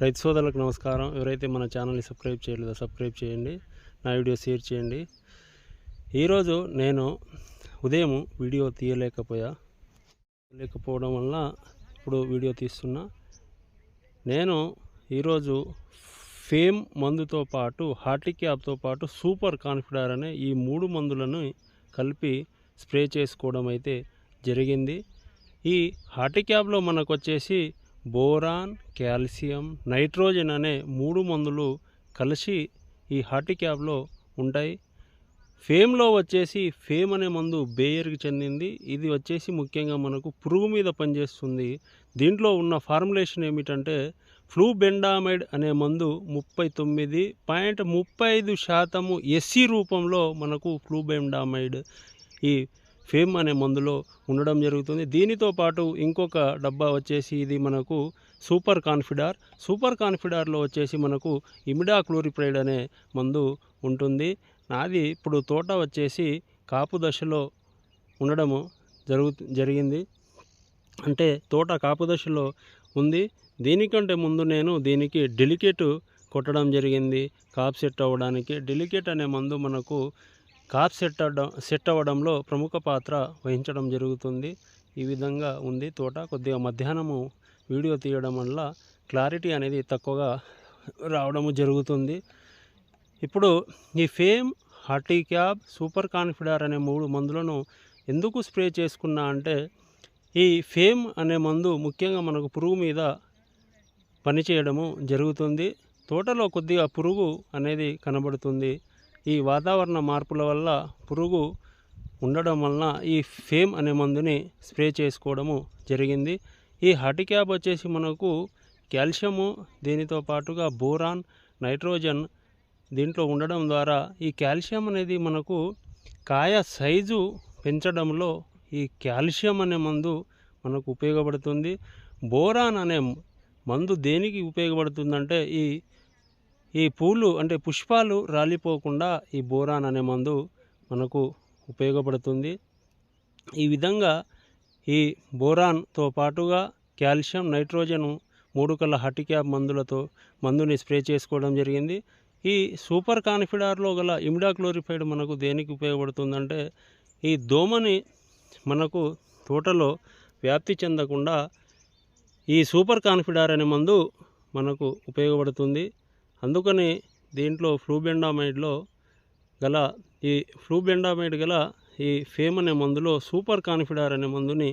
రైతు సోదరులకు నమస్కారం. ఎవరైతే మన ఛానల్ని సబ్స్క్రైబ్ చేయలేదో సబ్స్క్రైబ్ చేయండి. నా వీడియో షేర్ చేయండి. ఈరోజు నేను ఉదయం వీడియో తీయలేకపోయా. లేకపోవడం వల్ల ఇప్పుడు వీడియో తీస్తున్నా. నేను ఈరోజు ఫేమ్ మందుతో పాటు హార్టిక్యాప్తో పాటు సూపర్ కాన్ఫిడర్ అనే ఈ మూడు మందులను కలిపి స్ప్రే చేసుకోవడం అయితే జరిగింది. ఈ హార్టిక్యాప్లో మనకు వచ్చేసి బోరాన్ కాల్షియం నైట్రోజన్ అనే మూడు మందులు కలిసి ఈ హార్టిక్యాప్లో ఉంటాయి. ఫేమ్లో వచ్చేసి ఫేమ్ అనే మందు బేయర్కి చెందింది. ఇది వచ్చేసి ముఖ్యంగా మనకు పురుగు మీద పనిచేస్తుంది. దీంట్లో ఉన్న ఫార్ములేషన్ ఏమిటంటే ఫ్లూ బెండామైడ్ అనే మందు ముప్పై తొమ్మిది పాయింట్ ముప్పై ఐదు శాతము ఎస్సీ రూపంలో మనకు ఫ్లూ బెండామైడ్ ఈ ఫేమ్ అనే మందులో ఉండడం జరుగుతుంది. దీనితో పాటు ఇంకొక డబ్బా వచ్చేసి ఇది మనకు సూపర్ కాన్ఫిడార్. సూపర్ కాన్ఫిడార్లో వచ్చేసి మనకు ఇమిడా క్లోరిప్రైడ్ అనే మందు ఉంటుంది. నాది ఇప్పుడు తోట వచ్చేసి కాపు దశలో ఉండడము జరుగు జరిగింది. అంటే తోట కాపు దశలో ఉంది. దీనికంటే ముందు నేను దీనికి డెలికేట్ కొట్టడం జరిగింది. కాప్ సెట్ అవ్వడానికి డెలికేట్ అనే మందు మనకు కాప్ సెట్ అవ్వడం సెట్ అవ్వడంలో ప్రముఖ పాత్ర వహించడం జరుగుతుంది. ఈ విధంగా ఉంది తోట. కొద్దిగా మధ్యాహ్నము వీడియో తీయడం వల్ల క్లారిటీ అనేది తక్కువగా రావడము జరుగుతుంది. ఇప్పుడు ఈ ఫేమ్ హార్టీ క్యాబ్ సూపర్ కాన్ఫిడర్ అనే మూడు మందులను ఎందుకు స్ప్రే చేసుకున్నా అంటే ఈ ఫేమ్ అనే మందు ముఖ్యంగా మనకు పురుగు మీద పనిచేయడము జరుగుతుంది. తోటలో కొద్దిగా పురుగు అనేది కనబడుతుంది. ఈ వాతావరణ మార్పుల వల్ల పురుగు ఉండడం వలన ఈ ఫేమ్ అనే మందుని స్ప్రే చేసుకోవడము జరిగింది. ఈ హటిక్యాబ్ వచ్చేసి మనకు కాల్షియము దీనితో పాటుగా బోరాన్ నైట్రోజన్ దీంట్లో ఉండడం ద్వారా ఈ కాల్షియం అనేది మనకు కాయ సైజు పెంచడంలో ఈ కాల్షియం అనే మందు మనకు ఉపయోగపడుతుంది. బోరాన్ అనే మందు దేనికి ఉపయోగపడుతుందంటే ఈ ఈ పూలు అంటే పుష్పాలు రాలిపోకుండా ఈ బోరాన్ అనే మందు మనకు ఉపయోగపడుతుంది. ఈ విధంగా ఈ బోరాన్తో పాటుగా కాల్షియం నైట్రోజన్ మూడు కళ్ళ హటిక్యాబ్ మందులతో మందుని స్ప్రే చేసుకోవడం జరిగింది. ఈ సూపర్ కాన్ఫిడార్లో గల ఇమిడాక్లోరిఫైడ్ మనకు దేనికి ఉపయోగపడుతుందంటే ఈ దోమని మనకు తోటలో వ్యాప్తి చెందకుండా ఈ సూపర్ కాన్ఫిడార్ అనే మందు మనకు ఉపయోగపడుతుంది. అందుకని దీంట్లో ఫ్లూబెండామైడ్లో గల ఈ ఫ్లూబెండామైడ్ గల ఈ ఫేమ్ అనే మందులో సూపర్ కాన్ఫిడార్ అనే మందుని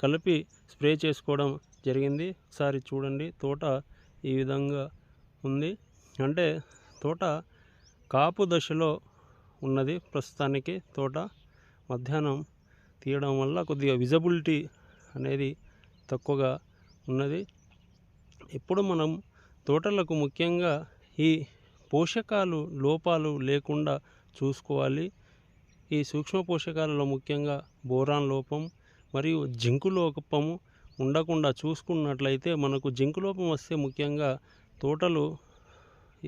కలిపి స్ప్రే చేసుకోవడం జరిగింది. ఒకసారి చూడండి తోట ఈ విధంగా ఉంది. అంటే తోట కాపు దశలో ఉన్నది. ప్రస్తుతానికి తోట మధ్యాహ్నం తీయడం వల్ల కొద్దిగా విజబిలిటీ అనేది తక్కువగా ఉన్నది. ఇప్పుడు మనం తోటలకు ముఖ్యంగా ఈ పోషకాలు లోపాలు లేకుండా చూసుకోవాలి. ఈ సూక్ష్మ పోషకాలలో ముఖ్యంగా బోరాన్ లోపం మరియు జింకు లోపము ఉండకుండా చూసుకున్నట్లయితే మనకు జింకు లోపం వస్తే ముఖ్యంగా తోటలు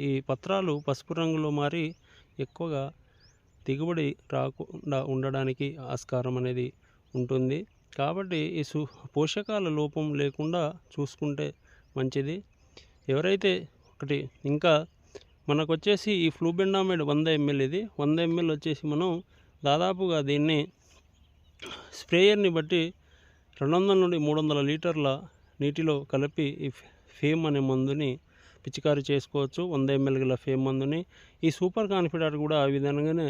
ఈ పత్రాలు పసుపు రంగులో మారి ఎక్కువగా దిగుబడి రాకుండా ఉండడానికి ఆస్కారం అనేది ఉంటుంది. కాబట్టి ఈ సు పోషకాల లోపం లేకుండా చూసుకుంటే మంచిది. ఎవరైతే ఒకటి. ఇంకా మనకు వచ్చేసి ఈ ఫ్లూబెండామైడ్ వంద ఎంఎల్ ఇది. వంద ఎంఎల్ వచ్చేసి మనం దాదాపుగా దీన్ని స్ప్రేయర్ని బట్టి రెండు వందల నుండి మూడు వందల లీటర్ల నీటిలో కలిపి ఈ ఫేమ్ అనే మందుని పిచికారీ చేసుకోవచ్చు. వంద ఎంఎల్ గల ఫేమ్ మందుని. ఈ సూపర్ కాన్ఫిడెంట్ కూడా ఆ విధంగానే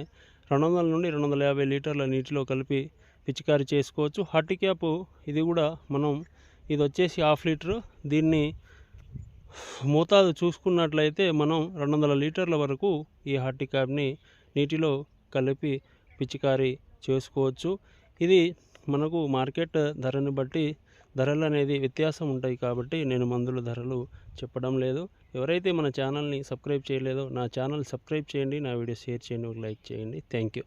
రెండు వందల నుండి రెండు వందల యాభై లీటర్ల నీటిలో కలిపి పిచికారీ చేసుకోవచ్చు. హార్టీ క్యాప్ ఇది కూడా మనం ఇది వచ్చేసి హాఫ్ లీటర్. దీన్ని మోతాదు చూసుకున్నట్లయితే మనం రెండు వందల లీటర్ల వరకు ఈ హార్టికాబ్ని నీటిలో కలిపి పిచికారీ చేసుకోవచ్చు. ఇది మనకు మార్కెట్ ధరని బట్టి ధరలు అనేది వ్యత్యాసం ఉంటాయి కాబట్టి నేను మందుల ధరలు చెప్పడం లేదు. ఎవరైతే మన ఛానల్ని సబ్స్క్రైబ్ చేయలేదో నా ఛానల్ సబ్స్క్రైబ్ చేయండి నా వీడియో షేర్ చేయండి ఒక లైక్ చేయండి. Thank you.